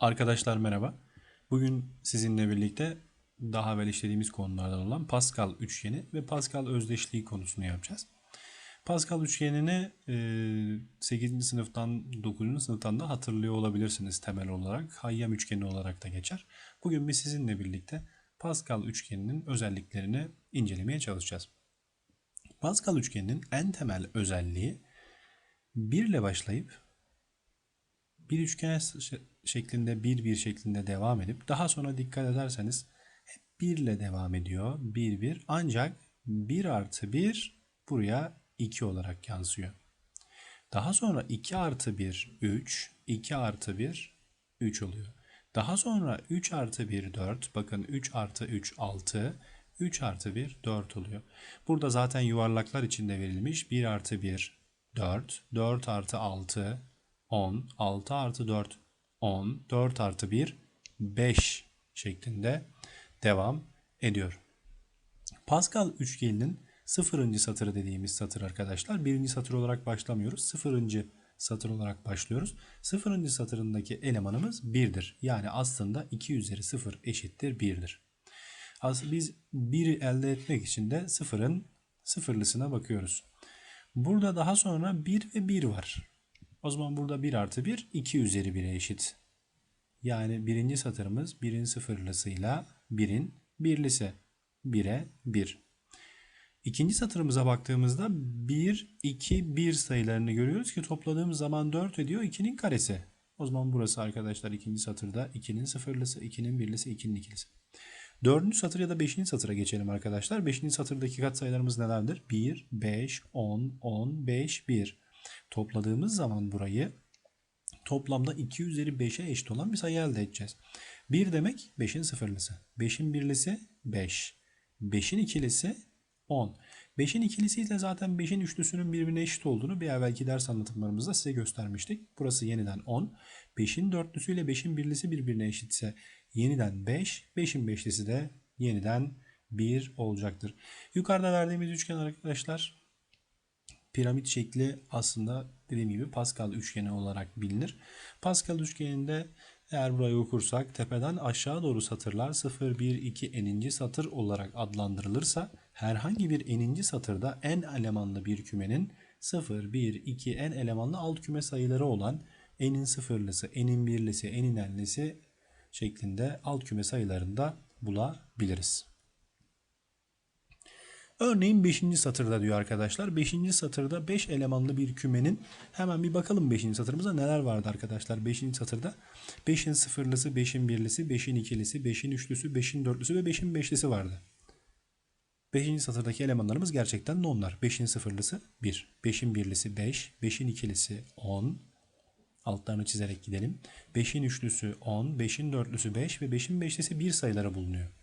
Arkadaşlar merhaba. Bugün sizinle birlikte daha evvel işlediğimiz konulardan olan Pascal üçgeni ve Pascal özdeşliği konusunu yapacağız. Pascal üçgenini 8. sınıftan 9. sınıftan da hatırlıyor olabilirsiniz temel olarak. Hayyam üçgeni olarak da geçer. Bugün biz sizinle birlikte Pascal üçgeninin özelliklerini incelemeye çalışacağız. Pascal üçgeninin en temel özelliği 1 ile başlayıp bir üçgen şeklinde bir bir şeklinde devam edip daha sonra dikkat ederseniz hep 1 ile devam ediyor. 1 1 ancak 1 artı 1 buraya 2 olarak yansıyor. Daha sonra 2 artı 1 3 2 artı 1 3 oluyor. Daha sonra 3 artı 1 4 bakın 3 artı 3 6 3 artı 1 4 oluyor. Burada zaten yuvarlaklar içinde verilmiş 1 artı 1 4 4 artı 6 10 6 artı 4 10, 4 artı 1, 5 şeklinde devam ediyor. Pascal üçgeninin sıfırıncı satırı dediğimiz satır arkadaşlar. Birinci satır olarak başlamıyoruz. Sıfırıncı satır olarak başlıyoruz. Sıfırıncı satırındaki elemanımız 1'dir. Yani aslında 2 üzeri 0 eşittir 1'dir. Aslında biz 1'i elde etmek için de sıfırın sıfırlısına bakıyoruz. Burada daha sonra 1 ve 1 var. O zaman burada 1 artı 1 2 üzeri 1'e eşit. Yani birinci satırımız 1'in sıfırlısıyla 1'in birlisi. 1'e 1. İkinci satırımıza baktığımızda 1, 2, 1 sayılarını görüyoruz ki topladığımız zaman 4 ediyor 2'nin karesi. O zaman burası arkadaşlar ikinci satırda 2'nin sıfırlısı, 2'nin birlisi, 2'nin ikilisi. Dördüncü satır ya da beşinci satıra geçelim arkadaşlar. Beşinci satırdaki katsayılarımız nelerdir? 1, 5, 10, 10, 5, 1. Topladığımız zaman burayı toplamda 2 üzeri 5'e eşit olan bir sayı elde edeceğiz. 1 demek 5'in sıfırlısı. 5'in birlisi 5. 5'in ikilisi 10. 5'in ikilisiyle zaten 5'in üçlüsünün birbirine eşit olduğunu bir evvelki ders anlatımlarımızda size göstermiştik. Burası yeniden 10. 5'in dörtlüsüyle 5'in birlisi birbirine eşitse yeniden 5. 5'in beşlisi de yeniden 1 olacaktır. Yukarıda verdiğimiz üçgen arkadaşlar piramit şekli aslında dediğim gibi Pascal üçgeni olarak bilinir. Pascal üçgeninde eğer burayı okursak tepeden aşağı doğru satırlar 0, 1, 2 eninci satır olarak adlandırılırsa herhangi bir eninci satırda en elemanlı bir kümenin 0, 1, 2 en elemanlı alt küme sayıları olan enin sıfırlısı, enin birlisi, enin enlisi şeklinde alt küme sayılarını da bulabiliriz. Örneğin 5. satırda diyor arkadaşlar. 5. satırda 5 elemanlı bir kümenin hemen bir bakalım 5. satırımıza neler vardı arkadaşlar 5. satırda. 5'in sıfırlısı, 5'in birlisi, 5'in ikilisi, 5'in üçlüsü, 5'in dörtlüsü ve 5'in beşlisi vardı. 5. satırdaki elemanlarımız gerçekten de onlar. 5'in sıfırlısı 1, 5'in birlisi 5, 5'in ikilisi 10, altlarını çizerek gidelim. 5'in üçlüsü 10, 5'in dörtlüsü 5 ve 5'in beşlisi 1 sayıları bulunuyor.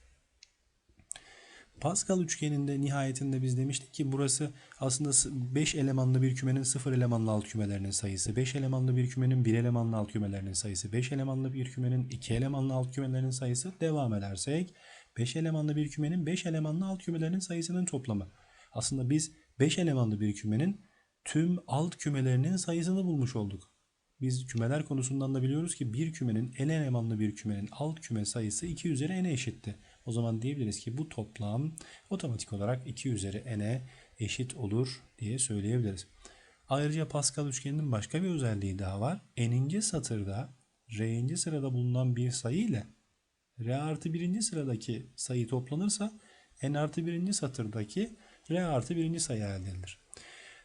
Pascal üçgeninde nihayetinde biz demiştik ki burası aslında 5 elemanlı bir kümenin 0 elemanlı alt kümelerinin sayısı, 5 elemanlı bir kümenin 1 elemanlı alt kümelerinin sayısı, 5 elemanlı bir kümenin 2 elemanlı alt kümelerinin sayısı devam edersek 5 elemanlı bir kümenin 5 elemanlı alt kümelerinin sayısının toplamı. Aslında biz 5 elemanlı bir kümenin tüm alt kümelerinin sayısını bulmuş olduk. Biz kümeler konusundan da biliyoruz ki bir kümenin en elemanlı bir kümenin alt küme sayısı 2 üzeri n'e eşitti. O zaman diyebiliriz ki bu toplam otomatik olarak 2 üzeri n'e eşit olur diye söyleyebiliriz. Ayrıca Pascal üçgeninin başka bir özelliği daha var. N'inci satırda R'inci sırada bulunan bir sayı ile R artı birinci sıradaki sayı toplanırsa N artı birinci satırdaki R artı birinci sayı elde edilir.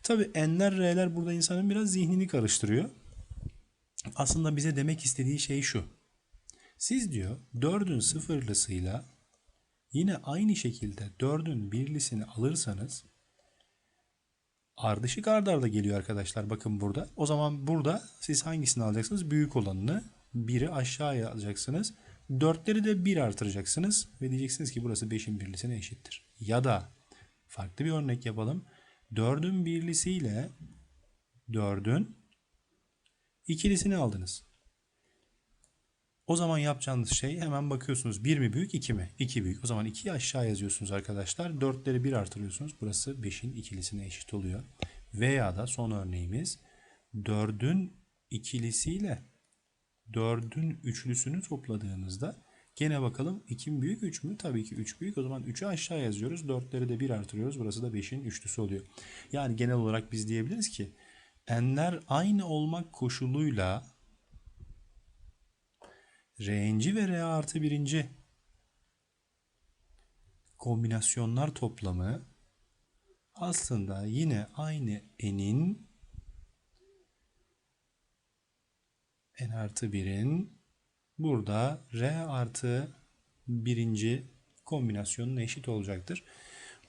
Tabi N'ler R'ler burada insanın biraz zihnini karıştırıyor. Aslında bize demek istediği şey şu. Siz diyor 4'ün sıfırlısıyla Yine aynı şekilde 4'ün birlisini alırsanız ardışık arda geliyor arkadaşlar. Bakın burada. O zaman burada siz hangisini alacaksınız? Büyük olanını. 1'i aşağıya alacaksınız. 4'leri de 1 artıracaksınız. Ve diyeceksiniz ki burası 5'in birlisine eşittir. Ya da farklı bir örnek yapalım. 4'ün birlisiyle 4'ün ikilisini aldınız. O zaman yapacağınız şey hemen bakıyorsunuz 1 mi büyük 2 mi? 2 büyük. O zaman 2'yi aşağı yazıyorsunuz arkadaşlar. 4'leri 1 artırıyorsunuz. Burası 5'in ikilisine eşit oluyor. Veya da son örneğimiz 4'ün ikilisiyle 4'ün üçlüsünü topladığımızda gene bakalım 2 mi büyük 3 mü? Tabii ki 3 büyük. O zaman 3'ü aşağı yazıyoruz. 4'leri de 1 artırıyoruz. Burası da 5'in üçlüsü oluyor. Yani genel olarak biz diyebiliriz ki n'ler aynı olmak koşuluyla R'nci ve R artı birinci kombinasyonlar toplamı aslında yine aynı n'in n artı 1'in burada r artı birinci kombinasyonuna eşit olacaktır.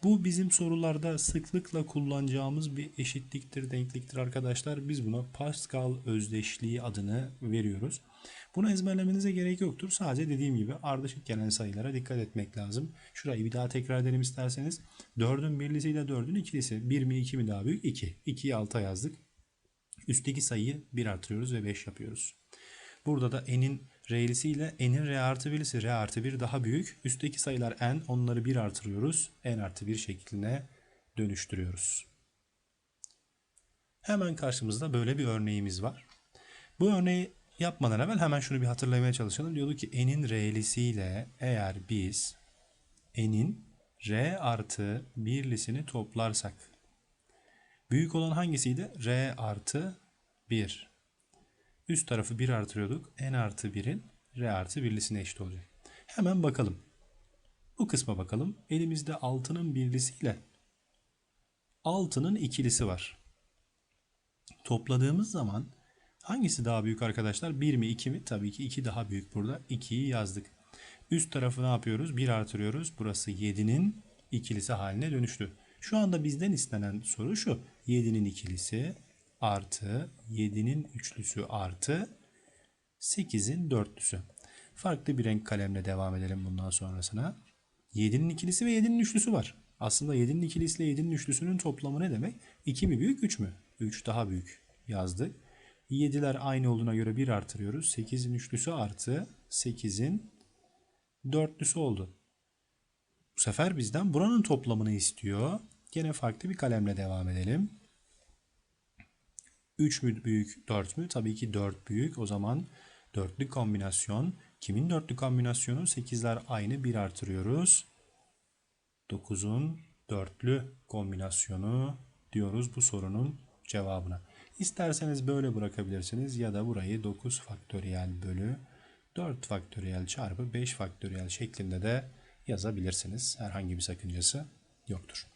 Bu bizim sorularda sıklıkla kullanacağımız bir eşitliktir, denkliktir arkadaşlar. Biz buna Pascal özdeşliği adını veriyoruz. Bunu ezberlemenize gerek yoktur. Sadece dediğim gibi ardışık gelen sayılara dikkat etmek lazım. Şurayı bir daha tekrar edelim isterseniz. 4'ün birlisiyle 4'ün ikilisi. 1 mi 2 mi daha büyük? 2. 2'yi 6'a yazdık. Üstteki sayıyı 1 artırıyoruz ve 5 yapıyoruz. Burada da n'in r'lisi ile n'in r artı 1'lisi r artı 1 daha büyük. Üstteki sayılar n onları 1 artırıyoruz. n artı 1 şekline dönüştürüyoruz. Hemen karşımızda böyle bir örneğimiz var. Bu örneği yapmadan evvel hemen şunu bir hatırlamaya çalışalım. Diyordu ki n'in r'lisiyle eğer biz n'in r artı 1'lisini toplarsak büyük olan hangisiydi? r artı 1. Üst tarafı 1 artırıyorduk. n artı 1'in r artı 1'lisine eşit olacak. Hemen bakalım. Bu kısma bakalım. Elimizde 6'nın birlisiyle 6'nın ikilisi var. Topladığımız zaman hangisi daha büyük arkadaşlar? 1 mi 2 mi? Tabii ki 2 daha büyük burada. 2'yi yazdık. Üst tarafı ne yapıyoruz? 1 artırıyoruz. Burası 7'nin ikilisi haline dönüştü. Şu anda bizden istenen soru şu. 7'nin ikilisi artı 7'nin üçlüsü artı 8'in dörtlüsü. Farklı bir renk kalemle devam edelim bundan sonrasına. 7'nin ikilisi ve 7'nin üçlüsü var. Aslında 7'nin ikilisi ile 7'nin üçlüsünün toplamı ne demek? 2 mi büyük 3 mü? 3 daha büyük yazdık. 7'ler aynı olduğuna göre 1 artırıyoruz. 8'in üçlüsü artı 8'in dörtlüsü oldu. Bu sefer bizden buranın toplamını istiyor. Gene farklı bir kalemle devam edelim. 3 mü büyük 4 mü? Tabii ki 4 büyük. O zaman dörtlü kombinasyon. Kimin dörtlü kombinasyonu? 8'ler aynı 1 artırıyoruz. 9'un dörtlü kombinasyonu diyoruz bu sorunun cevabına. İsterseniz böyle bırakabilirsiniz ya da burayı 9 faktöriyel bölü 4 faktöriyel çarpı 5 faktöriyel şeklinde de yazabilirsiniz. Herhangi bir sakıncası yoktur.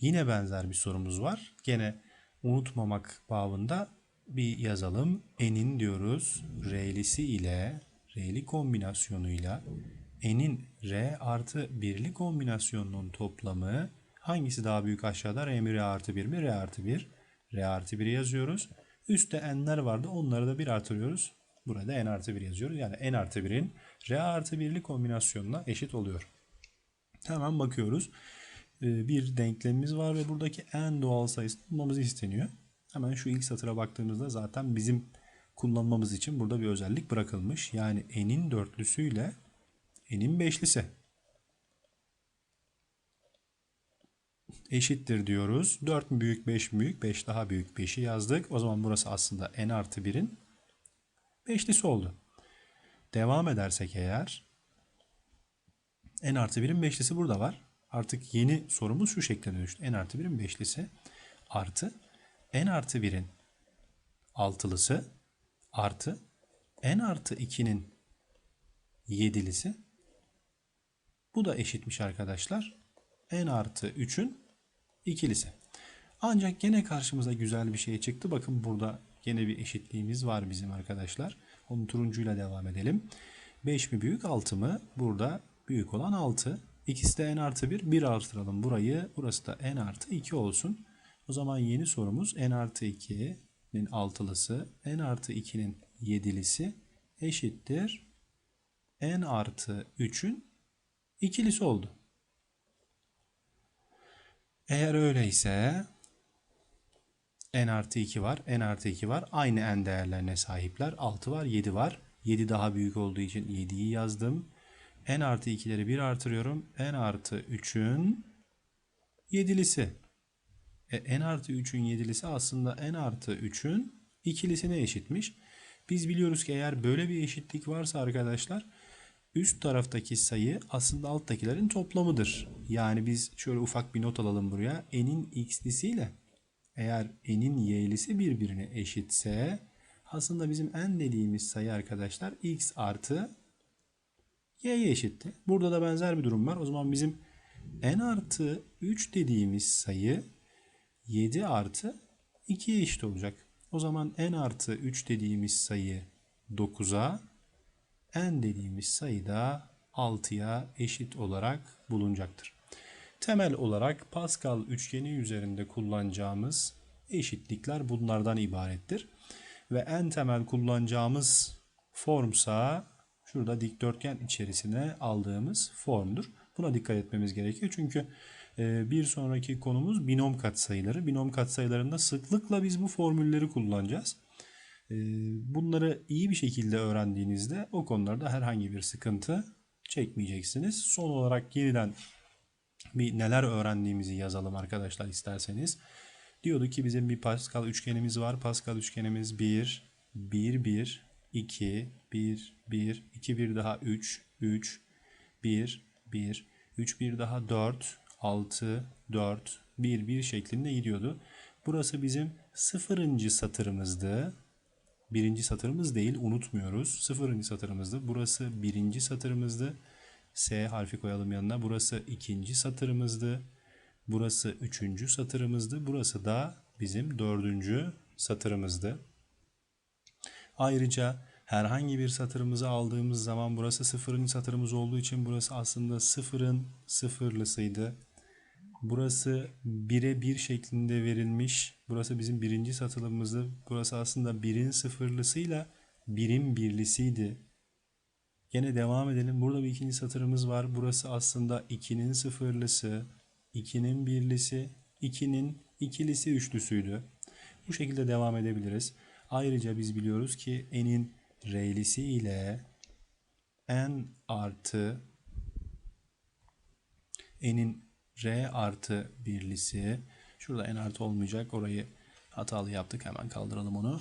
Yine benzer bir sorumuz var. Gene unutmamak babında bir yazalım. N'in diyoruz R'lisi ile R'li kombinasyonuyla N'in R artı 1'li kombinasyonunun toplamı hangisi daha büyük aşağıda? R mi R artı 1 mi? R artı 1. R artı 1'i yazıyoruz. Üstte n'ler vardı. Onları da 1 artırıyoruz. Burada n artı 1 yazıyoruz. Yani n artı 1'in R artı 1'li kombinasyonuna eşit oluyor. Hemen bakıyoruz. Ee, bir denklemimiz var ve buradaki n doğal sayısını bulmamız isteniyor. Hemen şu ilk satıra baktığımızda zaten bizim kullanmamız için burada bir özellik bırakılmış. Yani n'in dörtlüsüyle n'in beşlisi eşittir diyoruz. 4 mü büyük 5 mi büyük? 5 daha büyük 5'i yazdık. O zaman burası aslında n artı 1'in beşlisi oldu. Devam edersek eğer n artı 1'in beşlisi burada var. Artık yeni sorumuz şu şekilde dönüştü. n artı 1'in beşlisi artı n artı 1'in altılısı artı n artı 2'nin yedilisi bu da eşitmiş arkadaşlar. n artı 3'ün ikilisi. Ancak gene karşımıza güzel bir şey çıktı. Bakın burada gene bir eşitliğimiz var bizim arkadaşlar. Onu turuncuyla devam edelim. 5 mi büyük 6 mı? Burada büyük olan 6. İkisi de n artı 1. 1 artıralım burayı. Burası da n artı 2 olsun. O zaman yeni sorumuz n artı 2'nin altılısı, n artı 2'nin yedilisi eşittir. n artı 3'ün ikilisi oldu. Eğer öyleyse n artı 2 var, n artı 2 var. Aynı n değerlerine sahipler. 6 var, 7 var. 7 daha büyük olduğu için 7'yi yazdım. N artı 2'leri 1 artırıyorum. n artı 3'ün yedilisi. E, n artı 3'ün yedilisi aslında n artı 3'ün ikilisine eşitmiş. Biz biliyoruz ki eğer böyle bir eşitlik varsa arkadaşlar üst taraftaki sayı aslında alttakilerin toplamıdır. Yani biz şöyle ufak bir not alalım buraya. n'in x'lisiyle eğer n'in y'lisi birbirine eşitse aslında bizim n dediğimiz sayı arkadaşlar x artı y'ye eşitti. Burada da benzer bir durum var. O zaman bizim n artı 3 dediğimiz sayı 7 artı 2'ye eşit olacak. O zaman n artı 3 dediğimiz sayı 9'a n dediğimiz sayı da 6'ya eşit olarak bulunacaktır. Temel olarak Pascal üçgeni üzerinde kullanacağımız eşitlikler bunlardan ibarettir. Ve en temel kullanacağımız formsa şurada dikdörtgen içerisine aldığımız formdur. Buna dikkat etmemiz gerekiyor. Çünkü e, bir sonraki konumuz binom katsayıları. Binom katsayılarında sıklıkla biz bu formülleri kullanacağız. E, bunları iyi bir şekilde öğrendiğinizde o konularda herhangi bir sıkıntı çekmeyeceksiniz. Son olarak yeniden bir neler öğrendiğimizi yazalım arkadaşlar isterseniz. Diyordu ki bizim bir Pascal üçgenimiz var. Pascal üçgenimiz 1, 1, 1, 2, 1, 1, 2, 1 daha 3, 3, 1, 1, 3, 1 daha 4, 6, 4, 1, 1 şeklinde gidiyordu. Burası bizim sıfırıncı satırımızdı. Birinci satırımız değil unutmuyoruz. Sıfırıncı satırımızdı. Burası birinci satırımızdı. S harfi koyalım yanına. Burası ikinci satırımızdı. Burası üçüncü satırımızdı. Burası da bizim dördüncü satırımızdı. Ayrıca herhangi bir satırımızı aldığımız zaman burası sıfırıncı satırımız olduğu için burası aslında sıfırın sıfırlısıydı. Burası bire bir şeklinde verilmiş. Burası bizim birinci satırımızdı. Burası aslında birin sıfırlısıyla birin birlisiydi. Yine devam edelim. Burada bir ikinci satırımız var. Burası aslında 2'nin sıfırlısı, 2'nin birlisi, 2'nin ikilisi üçlüsüydü. Bu şekilde devam edebiliriz. Ayrıca biz biliyoruz ki n'in r'lisi ile n artı n'in r artı birlisi şurada n artı olmayacak orayı hatalı yaptık hemen kaldıralım onu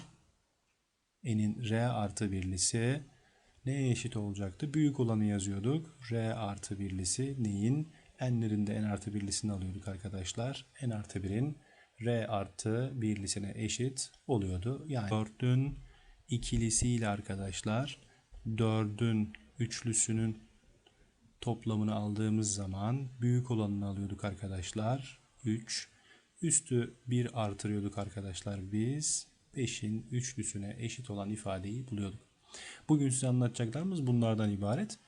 n'in r artı birlisi neye eşit olacaktı? Büyük olanı yazıyorduk. R artı birlisi neyin? N'lerinde n artı birlisini alıyorduk arkadaşlar. n artı 1'in R artı birlisine eşit oluyordu. Yani 4'ün ikilisiyle arkadaşlar 4'ün üçlüsünün toplamını aldığımız zaman büyük olanını alıyorduk arkadaşlar. 3. Üstü 1 artırıyorduk arkadaşlar biz. 5'in üçlüsüne eşit olan ifadeyi buluyorduk. Bugün size anlatacaklarımız bunlardan ibaret.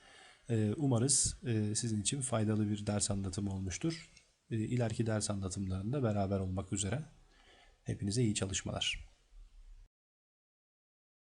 Ee, umarız e, sizin için faydalı bir ders anlatımı olmuştur. İleriki ders anlatımlarında beraber olmak üzere. Hepinize iyi çalışmalar.